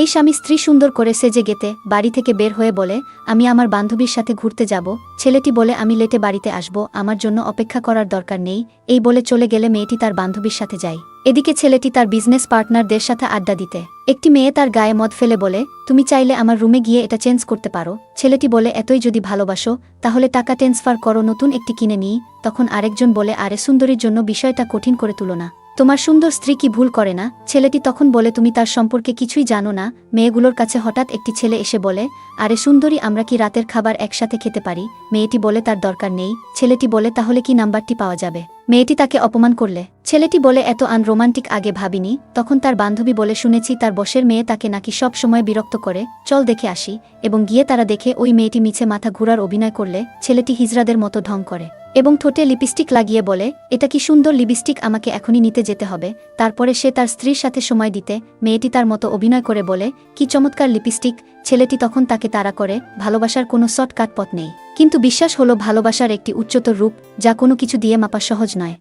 এই স্বামী স্ত্রী সুন্দর করে সেজে গেতে বাড়ি থেকে বের হয়ে বলে, আমি আমার বান্ধবীর সাথে ঘুরতে যাব। ছেলেটি বলে, আমি লেটে বাড়িতে আসব। আমার জন্য অপেক্ষা করার দরকার নেই এই বলে চলে গেলে মেয়েটি তার বান্ধবীর সাথে যায়। এদিকে ছেলেটি তার বিজনেস পার্টনারদের সাথে আড্ডা দিতে। একটি মেয়ে তার গায়ে মদ ফেলে বলে, তুমি চাইলে আমার রুমে গিয়ে এটা চেঞ্জ করতে পারো ছেলেটি বলে, এতই যদি ভালোবাসো, তাহলে টাকা ট্রান্সফার করো, নতুন একটি কিনে নিই তখন আরেকজন বলে, আরে সুন্দরীর জন্য বিষয়টা কঠিন করে তুলো না। তোমার সুন্দর স্ত্রী কি ভুল করে না? ছেলেটি তখন বলে, তুমি তার সম্পর্কে কিছুই জানো না। মেয়েগুলোর কাছে হঠাৎ একটি ছেলে এসে বলে, আরে সুন্দরী, আমরা কি রাতের খাবার একসাথে খেতে পারি? মেয়েটি বলে, তার দরকার নেই। ছেলেটি বলে, তাহলে কি নাম্বারটি পাওয়া যাবে? মেয়েটি তাকে অপমান করলে। ছেলেটি বলে, এত আনরোমান্টিক আগে ভাবিনি। তখন তার বান্ধবী বলে, শুনেছি তার বসের মেয়ে তাকে নাকি সব সময় বিরক্ত করে। চল দেখে আসি। এবং গিয়ে তারা দেখে, ওই মেয়েটি মিছে মাথা ঘুরার অভিনয় করলে ছেলেটি হিজরাদের মতো ঢং করে। এবং ঠোঁটে লিপস্টিক লাগিয়ে বলে, এটা কি সুন্দর লিপস্টিক আমাকে এখনই নিতে যেতে হবে? তারপরে সে তার স্ত্রীর সাথে সময় দিতে, মেয়েটি তার মতো অভিনয় করে বলে, কি চমৎকার লিপস্টিক, ছেলেটি তখন তাকে তাড়া করে, ভালোবাসার কোনো শর্টকাট পথ নেই। কিন্তু বিশ্বাস হলো ভালোবাসার একটি উচ্চতর রূপ, যা কোনো কিছু দিয়ে মাপা সহজ নয়।